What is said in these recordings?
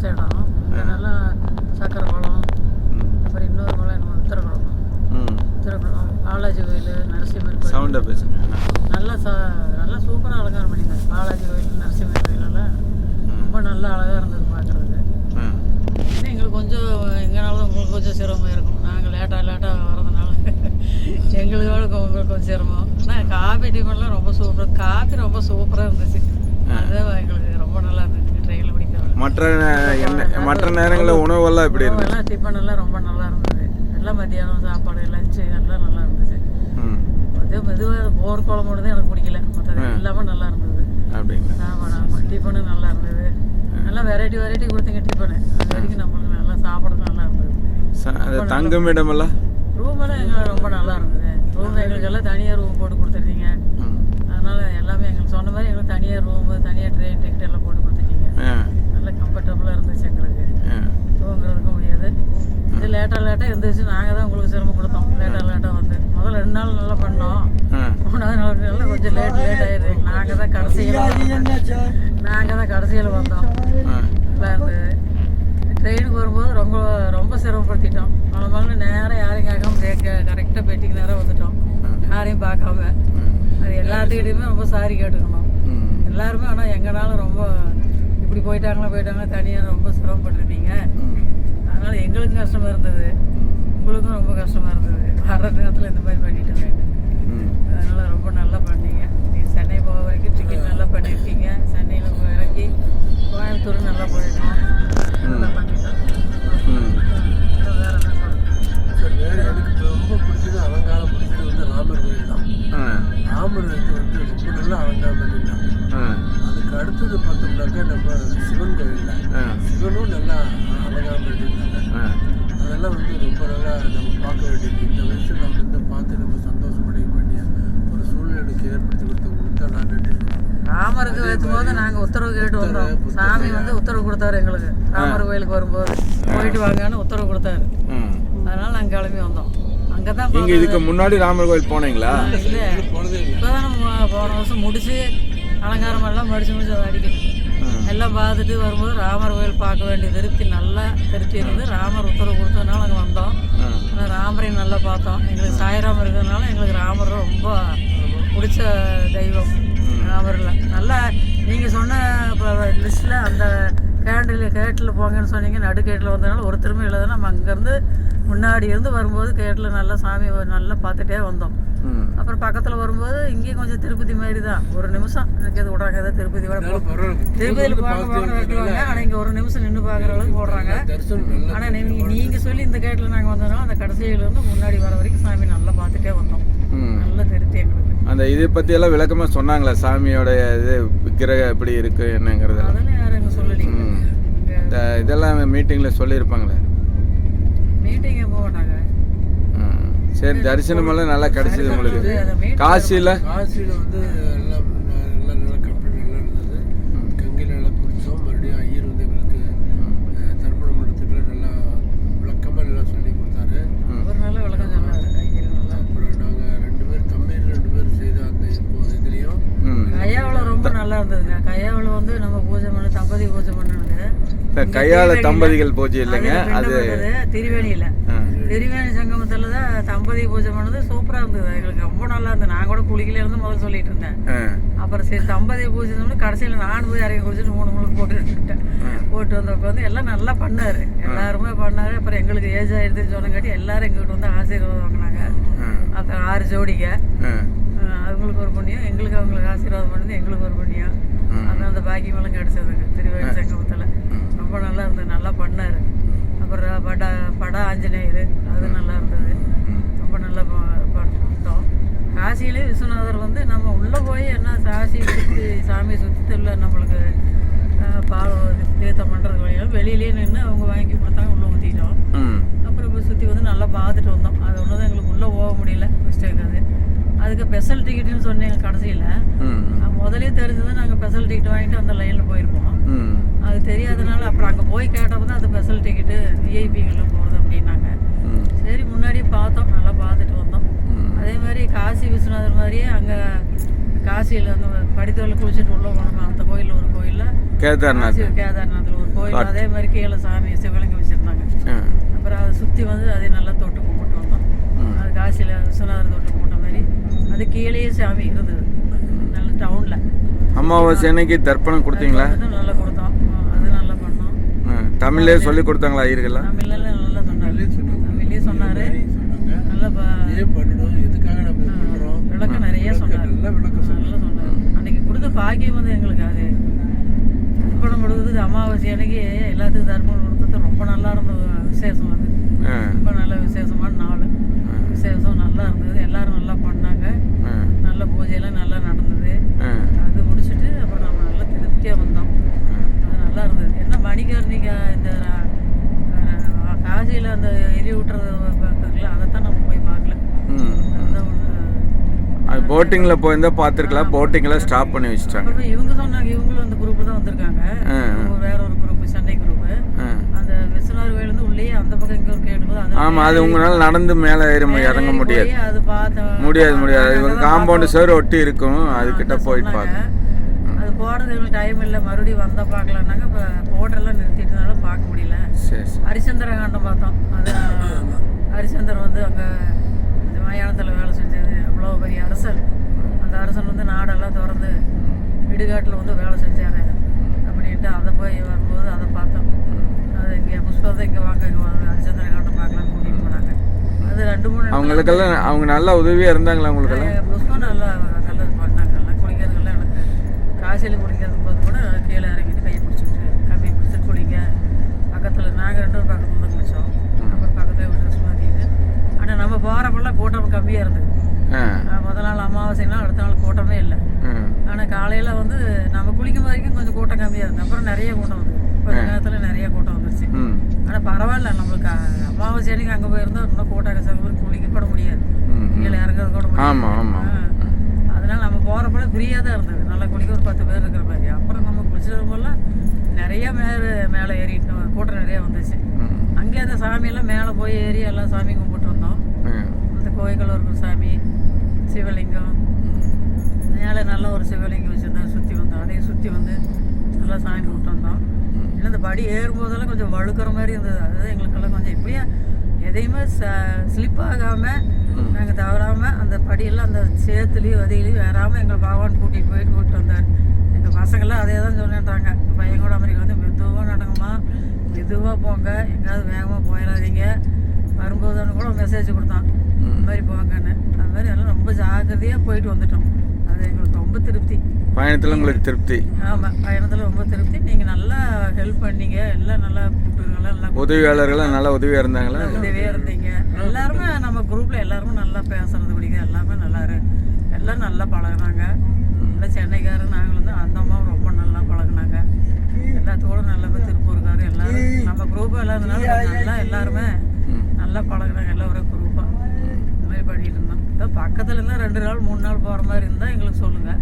Famous இடம் அதனால சக்கரை குளம். அப்புறம் இன்னொரு குளம் நம்ம உத்தரகுளம் உத்தரகுளம் பாலாஜி கோயில் நரசிம்மர் சவுண்டாக பேசுங்க. நல்லா ச நல்லா சூப்பராக அலங்காரம் பண்ணியிருந்தாங்க பாலாஜி கோயில் நரசிம்மர் கோயிலெல்லாம். ரொம்ப நல்லா அழகாக இருந்தது பார்க்குறதுக்கு. இன்னும் எங்களுக்கு கொஞ்சம் எங்கனாலும் உங்களுக்கு கொஞ்சம் சிரமம் இருக்கும். நாங்கள் லேட்டாக லேட்டாக வரதுனால எங்களுக்கோட உங்களுக்கு கொஞ்சம் சிரமம். ஆனால் காபி டிஃபன்லாம் ரொம்ப சூப்பர் காபி ரொம்ப சூப்பராக இருந்துச்சு. அதுதான் எங்களுக்கு ரொம்ப நல்லா இருந்துச்சு. ட்ரெயினில் மற்ற மற்ற நேரங்களில் உணவெல்லாம் எப்படி எல்லாம் டிஃபன் எல்லாம் ரொம்ப நல்லா இருந்தது. எல்லாம் மத்தியானம் சாப்பாடு லஞ்சு எல்லாம் நல்லா இருந்துச்சு அது மெதுவாக போர் குழம்பு மட்டும் தான் எனக்கு பிடிக்கல. மற்றது எல்லாமே நல்லா இருந்தது. அப்படிங்களா? சாப்பாடு ஆமாம் டிஃபனு நல்லா இருந்தது. நல்லா வெரைட்டி வெரைட்டி கொடுத்தீங்க டிஃபனு அது வரைக்கும் நம்மளுக்கு நல்லா சாப்பிட்றது நல்லா இருந்தது. அது தங்குமிடமெல்லாம் ரூம் எல்லாம் எங்களுக்கு ரொம்ப நல்லா இருந்தது. ரூம் எங்களுக்கு எல்லாம் தனியாக ரூம் போட்டு கொடுத்துருந்தீங்க அதனால எல்லாமே எங்களுக்கு சொன்ன மாதிரி எங்களுக்கு தனியாக ரூமு தனியாக ட்ரெயின் டிக்கெட் எல்லாம் போட்டு கொடுத்துட்டீங்க. நல்லா கம்ஃபர்டபுளாக இருந்துச்சு எங்களுக்கு. ஆ. தூங்குறதுக்கு முடியாது. இது லேட்டாக லேட்டாக இருந்துச்சு நாங்கள் தான் உங்களுக்கு சிரமம் கொடுத்தோம். லேட்டாக லேட்டாக வந்து. முதல்ல ரெண்டு நாள் நல்லா பண்ணோம். மூணாவது நாள் நல்லா கொஞ்சம் லேட் லேட் ஆயிடுது. நாங்கள் தான் கடைசியில் நாங்கள் தான் கடைசியில் வந்தோம். ஆ. நல்லா இருந்தது ட்ரெயினுக்கு வரும்போது ரொம்ப ரொம்ப சிரமப்படுத்திட்டோம். மழை மழை நேரம் யாரையும் கேட்காம கரெக்டாக பெட்டிக்கு நேரம் வந்துட்டோம். யாரையும் பார்க்காம. அது எல்லாத்துக்கிட்டையுமே ரொம்ப சாரி கேட்டுக்கணும். எல்லாருமே ஆனால் எங்கனாலும் ரொம்ப இப்படி போயிட்டாங்களா போயிட்டாங்களா தனியாக ரொம்ப சிரமப்பட்டிருந்தீங்க ம் அதனால் எங்களுக்கும் கஷ்டமாக இருந்தது. உங்களுக்கும் ரொம்ப கஷ்டமாக இருந்தது. வர்ற நேரத்தில் இந்த மாதிரி பண்ணிட்டோமே. ம் அதனால் ரொம்ப நல்லா பண்ணீங்க. நீ சென்னை போக வரைக்கும் டிக்கெட் நல்லா பண்ணியிருக்கீங்க சென்னையில் போய் இறங்கி கோயம்புத்தூர் நல்லா போயிட்டோம் நல்லா பண்ணிட்டோம். ம் அப்புறம் வேற என்ன சொல்றது? சார் வேறு எனக்கு இப்போ ரொம்ப பிடிச்சது அலங்காரம் பிடிச்சது வந்து ராமர் கோயில் தான். ராமர் வந்து ரொம்ப நல்லா அலங்காரம் அதுக்கு அடுத்தது பார்த்தோம்னாக்கா நம்ம சிவன் கோயிலில். சிவனும் நல்லா அலங்காரம் பண்ணியிருந்தாங்க ஆ. அதெல்லாம் வந்து ரொம்ப நல்லா நம்ம பார்க்க வேண்டியது. இந்த வயசில் நம்ம வந்து பார்த்து நம்ம சந்தோஷப்படிக்க வேண்டிய ஒரு சூழ்நிலைக்கு ஏற்படுத்தி கொடுத்தவங்களுக்கு தான் நான் நன்றி. ராமருக்கு வைக்கும்போது நாங்கள் உத்தரவு கேட்டு வந்தோம் சாமி வந்து உத்தரவு கொடுத்தாரு எங்களுக்கு. ராமர் கோயிலுக்கு வரும்போது. போயிட்டு வாங்கன்னு உத்தரவு கொடுத்தாரு. ம். அதனால நாங்கள் கிளம்பி வந்தோம். அங்கே தான் நீங்க இதுக்கு முன்னாடி ராமர் கோயில் போனீங்களா? இல்லை. போன வருஷம் முடிச்சு அலங்காரம் எல்லாம் முடிச்சு முடிச்சு அதை அடிக்கணும். எல்லாம் பார்த்துட்டு வரும்போது ராமர் கோயில் பார்க்க வேண்டிய திருப்தி நல்லா திருப்தி இருந்து ராமர் உத்தரவு கொடுத்ததுனால அங்கே வந்தோம். ஆனால் ராமரையும் நல்லா பார்த்தோம். எங்களுக்கு சாய்ராமர் இருக்கிறதுனால எங்களுக்கு ராமர் ரொம்ப பிடிச்ச தெய்வம் ராமரில். நல்லா நீங்கள் சொன்ன லிஸ்ட்டில் அந்த கேண்டில் கேட்டில் போங்கன்னு சொன்னீங்க நடுக்கேட்டில் வந்ததுனால ஒருத்தருமே இல்லாத நம்ம அங்கேருந்து முன்னாடி இருந்து வரும்போது கேட்டில் நல்லா சாமி நல்லா பார்த்துட்டே வந்தோம். ம். அப்புறம் பக்கத்தில் வரும்போது இங்கேயும் கொஞ்சம் திருப்பதி மாதிரி தான். ஒரு நிமிஷம். எனக்கு எது விட்றாங்க ஏதோ திருப்பதி விட திருப்பதியில் பார்க்க வெட்டுவாங்க ஆனால் இங்கே ஒரு நிமிஷம் நின்று பார்க்குற அளவுக்கு போடுறாங்க. ஆனால் நீங்கள் நீங்கள் சொல்லி இந்த கேட்டில் நாங்கள் வந்ததுனால அந்த கடைசியிலேருந்து முன்னாடி வர வரைக்கும் சாமி நல்லா பார்த்துட்டே வந்தோம். ம். நல்ல திருப்தி எங்களுக்கு. அந்த இதை பத்தி எல்லாம் விளக்கமா சொன்னாங்களா சாமியோட இது விக்கிரகம் எப்படி இருக்கு என்னங்கிறதெல்லாம். இந்த இதெல்லாம் மீட்டிங்ல சொல்லியிருப்பாங்களே. மீட்டிங்கே. போனாங்க. சரி தரிசனமெல்லாம் நல்லா கிடைச்சது உங்களுக்கு. காசியில் காசியில் வந்து எல்லாம் ந- நல்லா நல்லா கம்பெனி நல்லா இருந்தது கங்கையில் நல்லா குளித்தோம் மறுபடியும் ஐயர் வந்து எங்களுக்கு அஹ், தர்ப்பணம் பண்ணுறதுக்குள்ள நல்லா விளக்கமாக நல்லா சொல்லி கொடுத்தாரு ஒரு நல்ல விளக்கம் சொன்னார் ஐயர் நல்லா அப்புறம் நாங்கள் ரெண்டு பேர் தம்பீர் ரெண்டு பேர் செய்த அந்த இப்போ இதுலேயும் ம் கையாவில் ரொம்ப நல்லா இருந்ததுங்க கையாவில் வந்து நம்ம பூஜை பண்ண தம்பதி பூஜை பண்ணணுங்க கையால தம்பதிகள் பூஜை இல்லைங்க அது திருவேணியில். திருவேணி சங்கமத்தில் தான் தம்பதி பூஜை பண்ணது சூப்பராக இருந்தது. எங்களுக்கு ரொம்ப நல்லா இருந்தது. நான் கூட குளிக்கல இருந்து முதல்ல சொல்லிட்டு இருந்தேன். அப்புறம் சரி தம்பதி பூஜை சொல்லி கடைசியில் நான் போய் இறங்கி குடிச்சிட்டு மூணு முழுக்கு போட்டு விட்டுட்டேன் போட்டு வந்த உட்காந்து எல்லாம் நல்லா பண்ணாரு. எல்லாருமே பண்ணாரு. அப்புறம் எங்களுக்கு ஏஜ் ஆயிடுதுன்னு சொன்னங்காட்டி எல்லாரும் எங்ககிட்ட வந்து ஆசீர்வாதம் வாங்கினாங்க. அப்புறம் ஆறு ஜோடிங்க அவங்களுக்கு ஒரு புண்ணியம் எங்களுக்கு அவங்களுக்கு ஆசீர்வாதம் பண்ணது எங்களுக்கு ஒரு புண்ணியம். அந்த பாக்கியமெல்லாம் கிடைச்சதுங்க. திருவேணி சங்கமத்தில். ரொம்ப நல்லா இருந்தது. நல்லா பண்ணாரு. அப்புறம் பட பட ஆஞ்சநேயர் அது நல்லா இருந்தது. ரொம்ப நல்லா பண்ணிட்டோம் காசியிலே விஸ்வநாதர் வந்து நம்ம உள்ளே போய் என்ன காசி சுற்றி சாமி சுற்றில நம்மளுக்கு பால் தீர்த்தம் பண்ணுறது வழியாக வெளியிலேயே நின்று அவங்க வாங்கி கொடுத்தாங்க உள்ளே ஊற்றிட்டோம் இப்போ சுற்றி வந்து நல்லா பார்த்துட்டு வந்தோம். அது ஒன்று தான் எங்களுக்கு உள்ளே போக முடியல மிஸ்டேக் அது அதுக்கு ஸ்பெஷல் டிக்கெட்டுன்னு சொன்னீங்க கடைசியில். முதலே தெரிஞ்சது நாங்கள் ஸ்பெஷல் டிக்கெட் வாங்கிட்டு அந்த லைனில் போயிருப்போம். அது தெரியாதனால அப்புறம் அங்கே போய் கேட்டப்போ தான் அது ஸ்பெஷல் டிக்கெட்டு விஐபிகளில் போகிறது அப்படின்னாங்க. சரி முன்னாடியே பார்த்தோம். நல்லா பார்த்துட்டு வந்தோம். அதே மாதிரி காசி விஸ்வநாதர் மாதிரியே அங்கே காசியில் அந்த படித்தவரில் குளிச்சுட்டு உள்ள போனோம் அந்த கோயிலில் ஒரு கோயிலில். கேதார்நாத். கேதார்நாத்தில் ஒரு கோயில். அதே மாதிரி கீழே சாமி சிவலிங்கம் வச்சுருந்தாங்க. அப்புறம் அதை சுற்றி வந்து அதே நல்லா தொட்டு கும்பிட்டு வந்தோம். அது காசியில் விஸ்வநாதர் தொட்டு கும்பிட்ட மாதிரி. அது கீழேயே சாமி இருந்தது. நல்ல டவுனில் அமாவாசை அன்னைக்கு தர்ப்பணம் கொடுத்தீங்களா? நல்லா கொடுத்தோம். அது நல்லா பண்ணோம். தமிழ்லயே சொல்லி கொடுத்தாங்களா ஐயர்கள்லாம்? தமிழ்லாம் நல்லா சொன்னார் தமிழ்லேயே சொன்னார். நல்லா ப- ஏன் பண்ணணும். எதுக்காக நம்ம இது பண்றோம்? விளக்கம் நிறைய சொன்னார். நல்ல விளக்கம் சொன்னாங்க நல்லா சொன்னார். அன்னைக்கு கொடுத்த பாக்கியம் வந்து எங்களுக்கு அது. தர்ப்பணம் கொடுக்குறது அமாவாசை அன்னைக்கு எல்லாத்துக்கும் தர்ப்பணம் கொடுத்தது. ரொம்ப நல்லா இருந்தது. விசேஷம். ரொம்ப நல்ல விசேஷமான நாள். விசேஷம் நல்லா இருந்தது. எல்லாரும் நல்லா பண்ணாங்க. நல்ல பூஜையெல்லாம் நல்லா நடந்தது. அது முடிச்சுட்டு அப்புறம் நம்ம நல்லா திருப்தியாக வந்தோம். அது நல்லா இருந்தது. என்ன மணிகர்ணிக்க இந்த காசியில் அந்த எரி விட்டுறது பார்க்கல அதைத்தான் நம்ம போய் பார்க்கல. அதுதான் அது போட்டிங்கில் போயிருந்தா பார்த்துருக்கலாம். போட்டிங்கில் ஸ்டாப் பண்ணி வச்சுட்டாங்க. இவங்க சொன்னாங்க. இவங்களும் அந்த குரூப் தான் வந்திருக்காங்க. வேற ஒரு குரூப் சென்னை குரூப் ஆ. அந்த விஸ்வநாதர் கோயிலேருந்து உள்ளே அந்த பக்கம் இங்கே ஒரு அது ஆமாம் அது உங்களால் நடந்து மேலே ஏற இறங்க முடியாது. அது பார்த்தோம் முடியாது முடியாது. இவங்க அங்கதான் காம்பவுண்டு பார்த்தோம். சேர் ஒட்டி இருக்கும். அதுக்கிட்ட அதான் போயிட்டு. பார்க்கணும். அது போகிறது எங்களுக்கு டைம் இல்லை. மறுபடியும் வந்தால் பார்க்கலான்னாங்க இப்போ போட்டெல்லாம் நிறுத்திட்டதுனால பார்க்க முடியல. சரி காண்டம் பார்த்தோம். அது ஹரிச்சந்தர் வந்து அங்கே இந்த மயானத்தில் வேலை செஞ்சது. அவ்வளோ பெரிய அரசர். அந்த அரசன் வந்து நாடெல்லாம் திறந்து இடுகாட்டில் வந்து வேலை செஞ்சார். அப்படின்ட்டு அதை போய் வரும்போது அதை பார்த்தோம். அது புஷ்பத்தை இங்கே வாங்க இங்கே வாங்க. ஹரிச்சந்திர காண்டம் பார்க்கலாம்னு கூட்டிகிட்டு போனாங்க. அது ரெண்டு மூணு அவங்களுக்கெல்லாம் அவங்க நல்ல உதவியாக இருந்தாங்களா அவங்களுக்கெல்லாம்? வந்து புஷ்பம் நல்லா நல்லது பண்ணாங்க. எல்லாம் குளிக்கிறதுக்கெல்லாம் எனக்கு காசியில் குளிக்கிறது போது கூட கீழே இறங்கிட்டு கையை பிடிச்சிட்டு கம்பி பிடிச்சிட்டு குளிங்க. பக்கத்தில் நாங்கள் ரெண்டு பேரும் பக்கத்தில் தான் குளித்தோம் அப்புறம் பக்கத்தில் ட்ரெஸ் மாற்றிட்டு ஆனால் நம்ம போகிறப்பெல்லாம் கூட்டம் கம்மியாக இருந்தது. ஆ. ஆஹ் முத நாள் அமாவாசைனா அடுத்த நாள் கூட்டமே இல்லை. ஆனால் காலையில் வந்து நம்ம குளிக்கும் வரைக்கும் கொஞ்சம் கூட்டம் கம்மியாக இருந்தது. அப்புறம் நிறைய கூட்டம் வந்து கொஞ்ச நேரத்தில் நிறைய கூட்டம் வந்துருச்சு. ஆனால் பரவாயில்ல நம்மளுக்கு அமாவாசை அன்னைக்கு அங்கே போயிருந்தா இன்னும் கூட்டம் கசங்க குளிக்க கூட முடியாது. கீழே இறங்குறது கூட முடியாது. அதனால நம்ம போகிறப்பல ஃப்ரீயாக தான் இருந்தது. நல்லா குளிக்க ஒரு பத்து பேர் இருக்கிற மாதிரி. அப்புறம் நம்ம குளிச்சது போலாம் நிறைய மேலே மேலே ஏறிட்டோம் கூட்டம் நிறைய வந்துச்சு. அங்கே அந்த சாமியெல்லாம் மேலே போய் ஏறி எல்லாம் சாமி கும்பிட்டு வந்தோம். அந்த கோயில்களூர் சாமி சிவலிங்கம். மேலே நல்ல ஒரு சிவலிங்கம் வச்சுருந்தோம் சுற்றி வந்தோம் அதையும் சுற்றி வந்து நல்லா சாமி கும்பிட்டு வந்தோம். ஏன்னா இந்த படி ஏறும்போதெல்லாம் கொஞ்சம் வழுக்கிற மாதிரி இருந்தது. அதுதான் எங்களுக்கெல்லாம் கொஞ்சம் இப்படியே எதையுமே ஸ்லிப் ஆகாமல் நாங்கள் தவறாமல் அந்த படியெல்லாம் அந்த சேத்துலேயும் வதியிலையும் வேறாமல் எங்களை பகவான் கூட்டிகிட்டு போயிட்டு கூப்பிட்டு வந்தார். எங்கள் பசங்கள்லாம் அதே தான் சொல்லிட்டாங்க பையன் கூட அமெரிக்கா வந்து மெதுவாக நடங்குமா மெதுவாக போங்க. எங்கேயாவது வேகமாக போயிடாதீங்க. வரும்போதுன்னு கூட மெசேஜ் கொடுத்தான். இந்த மாதிரி போங்கன்னு. அது மாதிரி எல்லாம் ரொம்ப ஜாக்கிரதையாக போயிட்டு வந்துட்டோம். அது எங்களுக்கு ரொம்ப திருப்தி. பயணத்தில் உங்களுக்கு திருப்தி. ஆமாம் பயணத்தில் ரொம்ப திருப்தி. நீங்கள் நல்லா ஹெல்ப் பண்ணீங்க. எல்லாம் நல்லா நல்லா உதவியாளர்கள்லாம் நல்ல உதவியாக இருந்தாங்களா? உதவியாக இருந்தீங்க. எல்லாருமே நம்ம குரூப்பில் எல்லாருமே நல்லா பேசுறது பிடிக்கும் எல்லாமே நல்லா எல்லாம் நல்லா பழகுனாங்க. எல்லாம் சென்னைக்காரர் நாங்கள் வந்து அந்த அம்மாவும் ரொம்ப நல்லா பழகுனாங்க. எல்லாத்தோட நல்ல பேர் திருப்பூர்காரு எல்லாரும். நம்ம குரூப் எல்லாருனால நல்லா எல்லாருமே நல்லா பழகுனாங்க. குரூப்பாக இந்த மாதிரி பண்ணிட்டு இருந்தோம் இப்போ பக்கத்துல இருந்தால் ரெண்டு நாள் மூணு நாள் போகிற மாதிரி இருந்தால் எங்களுக்கு சொல்லுங்கள்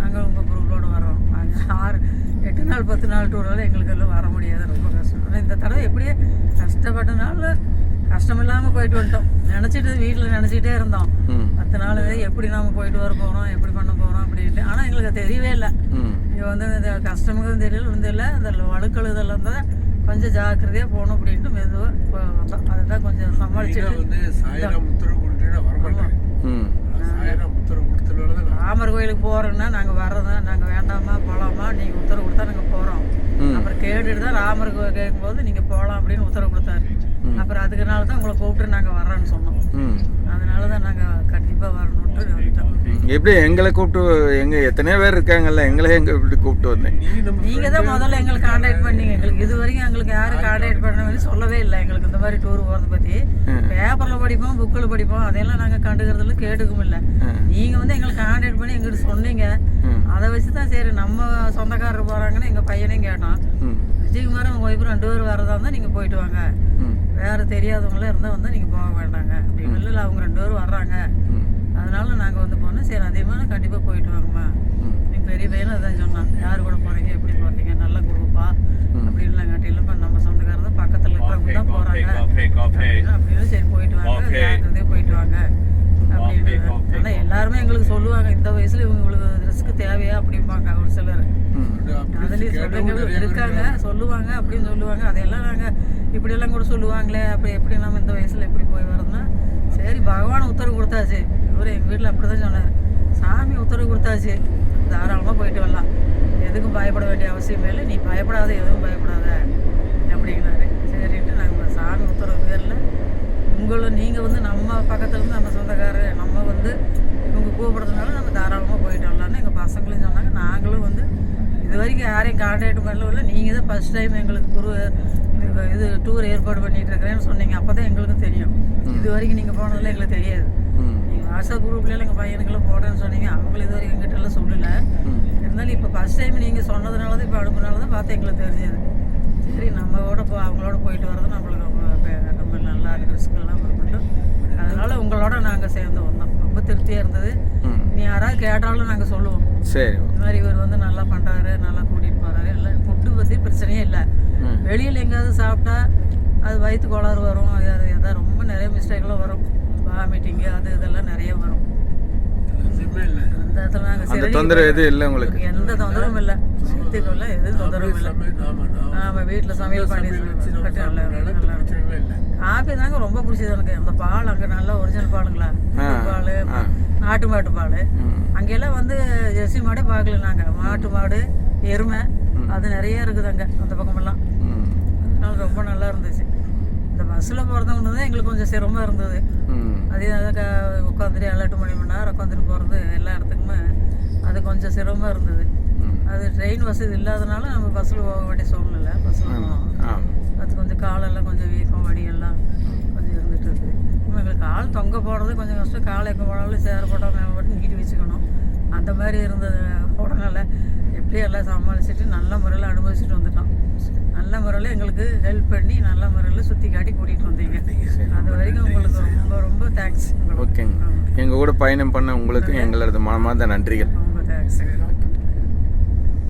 நாங்கள் உங்கள் குரூப்போட வரோம் ஆறு எட்டு நாள் பத்து நாள் டூரால் எங்களுக்கு எல்லாம் வர முடியாது. ரொம்ப கஷ்டம். ஆனால் இந்த தடவை எப்படியே கஷ்டப்பட்டனால கஷ்டம் இல்லாமல் போயிட்டு வந்துட்டோம். நினச்சிட்டு வீட்டில் நினச்சிட்டே இருந்தோம். பத்து நாள் எப்படி நாம போயிட்டு வர போகிறோம் எப்படி பண்ண போகிறோம் அப்படின்ட்டு. ஆனால் எங்களுக்கு தெரியவே இல்லை. இங்கே வந்து இந்த கஷ்டமும் தெரியல ஒன்றும் தெரியல. இந்த வழுக்கள் இதெல்லாம் தான் கொஞ்சம் ஜாக்கிரதையாக போகணும் அப்படின்ட்டு மெதுவாக அதுதான் கொஞ்சம் சமாளிச்சுட்டு வந்து சாயிரம் உத்தரவு கொடுத்தீங்கன்னா வரமாட்டேன் ம். சாயிரம் உத்தரவு கொடுத்தனால ராமர் கோயிலுக்கு போகிறோன்னா நாங்கள் வர்றதா நாங்கள் வேண்டாமா போகலாமா நீங்கள் உத்தரவு கொடுத்தா நாங்கள் போகிறோம் ம். அப்புறம் கேட்டுட்டு தான் ராமர் கோயில் கேட்கும்போது நீங்கள் போகலாம் அப்படின்னு உத்தரவு கொடுத்தாரு. அப்புறம் அதுக்குனால தான் உங்களை கூப்பிட்டு நாங்கள் வர்றோன்னு சொன்னோம். ம். அதனால தான் நாங்கள் கண்டிப்பாக வரணுன்ட்டு வந்துட்டோம் எப்படி எங்களை கூப்பிட்டு எங்க எத்தனையோ பேர் இருக்காங்கல்ல எங்களை எங்க இப்படி கூப்பிட்டு வந்தேன் நீ நம்ம நீங்கள் தான் முதல்ல எங்களுக்கு காண்டாக்ட் பண்ணீங்க. எங்களுக்கு இது வரைக்கும் எங்களுக்கு யாரும் காண்டாக்ட் பண்ண சொல்லவே இல்லை. எங்களுக்கு இந்த மாதிரி டூர் போகிறத பற்றி பேப்பரில் படிப்போம் புக்கில் படிப்போம் அதையெல்லாம் நாங்கள் கண்டுக்கிறதுல கேட்டுக்கும் இல்லை. நீங்கள் வந்து எங்களுக்கு காண்டாக்ட் பண்ணி எங்கிட்ட சொன்னீங்க. அதை வச்சு தான் சரி நம்ம சொந்தக்காரர் போகிறாங்கன்னு எங்கள் பையனையும் கேட்டோம். விஜயகுமார் உங்கள் ஒய்ஃப் ரெண்டு பேரும் வரதா இருந்தால் நீங்கள் போயிட்டு வாங்க. வேறு தெரியாதவங்களே இருந்தால் வந்து நீங்கள் போக வேண்டாங்க அப்படின்னு இல்லை அவங்க ரெண்டு பேரும் வர்றாங்க. அதனால நாங்கள் வந்து போனோம். சரி அதே மாதிரி கண்டிப்பாக போயிட்டு வாங்கம்மா நீங்கள் பெரிய பையனும் அதான் சொன்னான். யார் கூட போகிறீங்க எப்படி போகிறீங்க நல்ல குரூப்பா? அப்படின்லாம் காட்டியில் இப்போ நம்ம சொந்தக்காரர் தான். பக்கத்தில் இருக்கிறவங்க தான் போகிறாங்க அப்படின்னு அப்படின்னு சரி போயிட்டு வாங்க. ஜாக்கிரதையாக போயிட்டு வாங்க. அப்படின்றது ஆனால் எல்லாருமே எங்களுக்கு சொல்லுவாங்க இந்த வயசுல இவங்க இவங்களுக்கு ரிஸ்க் அப்படிம்பாங்க ஒரு சிலர். அதுலேயும் இருக்காங்க சொல்லுவாங்க அப்படின்னு சொல்லுவாங்க. அதையெல்லாம் நாங்கள் இப்படியெல்லாம் கூட சொல்லுவாங்களே அப்படி எப்படி நம்ம இந்த வயசில் எப்படி போய் வரோம்னா சரி பகவான் உத்தரவு கொடுத்தாச்சு. இவர் எங்கள் வீட்டில் அப்படி தான் சொன்னார். சாமி உத்தரவு கொடுத்தாச்சு. தாராளமாக போயிட்டு வரலாம். எதுக்கும் பயப்பட வேண்டிய அவசியமே இல்லை. நீ பயப்படாத எதுவும் பயப்படாத அப்படின்னாரு. சரின்ட்டு நாங்கள் சாமி உத்தரவு பேரில் உங்களை நீங்கள் வந்து நம்ம பக்கத்துல இருந்து நம்ம சொந்தக்காரர் நம்ம வந்து இவங்க கூப்பிடுறதுனால நம்ம தாராளமாக போயிட்டு வரலான்னு எங்கள் பசங்களும் சொன்னாங்க. நாங்களும் வந்து இது வரைக்கும் யாரையும் கான்டாக்ட் பண்ணல இல்லை. நீங்கள் தான் ஃபஸ்ட் டைம் எங்களுக்கு குரு இது- இது டூர் ஏற்பாடு பண்ணிட்டு இருக்கிறேன்னு சொன்னீங்க. அப்போ தான் எங்களுக்கும் தெரியும். இது வரைக்கும் நீங்கள் போனதில் எங்களுக்கு தெரியாது. நீங்கள் வாட்ஸ்அப் குரூப்ல எங்கள் பையனுக்கெல்லாம் போடுறேன்னு சொன்னீங்க. அவங்களும் இது வரைக்கும் எங்கிட்ட எல்லாம் சொல்லலை. இருந்தாலும் இப்போ ஃபஸ்ட் டைம் நீங்கள் சொன்னதுனால தான் இப்போ அனுப்புனால தான் பார்த்து எங்களுக்கு தெரிஞ்சது. சரி நம்மளோட போ அவங்களோட போயிட்டு வர்றது நம்மளுக்கு ரொம்ப நல்லா இருக்கு ரிஸ்க்கெல்லாம் இருக்கட்டும் அதனால் உங்களோட நாங்கள் சேர்ந்து வந்தோம். ரொம்ப திருப்தியாக இருந்தது. இனி யாராவது கேட்டாலும் நாங்கள் சொல்லுவோம். சரி. இந்த மாதிரி இவர் வந்து நல்லா பண்ணுறாரு நல்லா கூட்டிகிட்டு போகிறாரு எல்லாம் ஃபுட்டு பற்றி பிரச்சனையே இல்லை. வெளியில் எங்கேயாவது சாப்பிட்டா அது வயிற்று கோளாறு வரும். அது எதாவது ரொம்ப நிறைய மிஸ்டேக்லாம் வரும். வாமிட்டிங்கு அது இதெல்லாம் நிறைய வரும். எதுவுமே இல்லை. அந்த இடத்துல நாங்கள் அந்த தொந்தரவு எதுவும் இல்லை உங்களுக்கு? எந்த தொந்தரவும் இல்லை. சத்துக்குள்ள எதுவும் தொந்தரவும் இல்லை. சமையல் ஆமாம் வீட்டில் சமையல் பண்ணி வச்சு நம்ம கட்டி நல்லா சாப்பிட்றதுனால நல்லா இருக்கும். பிரச்சனையே இல்லை. காபி தாங்க ரொம்ப பிடிச்சது எனக்கு அந்த பால் அங்கே நல்லா ஒரிஜினல் பாலுங்களா? ஆ, பால் ஆ. நாட்டு மாட்டு பால். அங்கெல்லாம் வந்து ஜெர்சி மாடே பார்க்கல நாங்கள் மாட்டு மாடு எருமை அது நிறைய இருக்குது அங்கே அந்த பக்கமெல்லாம். அதனால ரொம்ப நல்லா இருந்துச்சு. இந்த பஸ்ஸில் போகிறதவங்க தான் எங்களுக்கு கொஞ்சம் சிரமமாக இருந்தது. ம். அதே உட்காந்துட்டு ஏழு எட்டு மணி மணி நேரம் உட்காந்துட்டு போகிறது எல்லா இடத்துக்குமே அது கொஞ்சம் சிரமமாக இருந்தது. அது ட்ரெயின் வசதி இல்லாதனால நம்ம பஸ்ஸில் போக வேண்டிய சூழ்நிலை. பஸ்ஸில் அது கொஞ்சம் காலெல்லாம் கொஞ்சம் வீக்கம் வடியெல்லாம் கொஞ்சம் இருந்துட்டு இருக்குது எங்களுக்கு கால் தொங்க போடுறது கொஞ்சம் கஷ்டம். கால் எங்கே போனாலும் சேர போட்டால் மேலே போட்டு நீட்டி வச்சுக்கணும். அந்த மாதிரி இருந்தது உடனால எப்படி எல்லாம் சமாளிச்சுட்டு நல்ல முறையில் அனுபவிச்சுட்டு வந்துட்டோம். நல்ல முறையில் எங்களுக்கு ஹெல்ப் பண்ணி நல்ல முறையில் சுற்றி காட்டி கூட்டிகிட்டு வந்தீங்க. அது வரைக்கும் உங்களுக்கு ரொம்ப ரொம்ப தேங்க்ஸ் ஓகேங்க. எங்கள் கூட பயணம் பண்ண உங்களுக்கு எங்களது மனமார்ந்த நன்றிகள். ரொம்ப தேங்க்ஸ்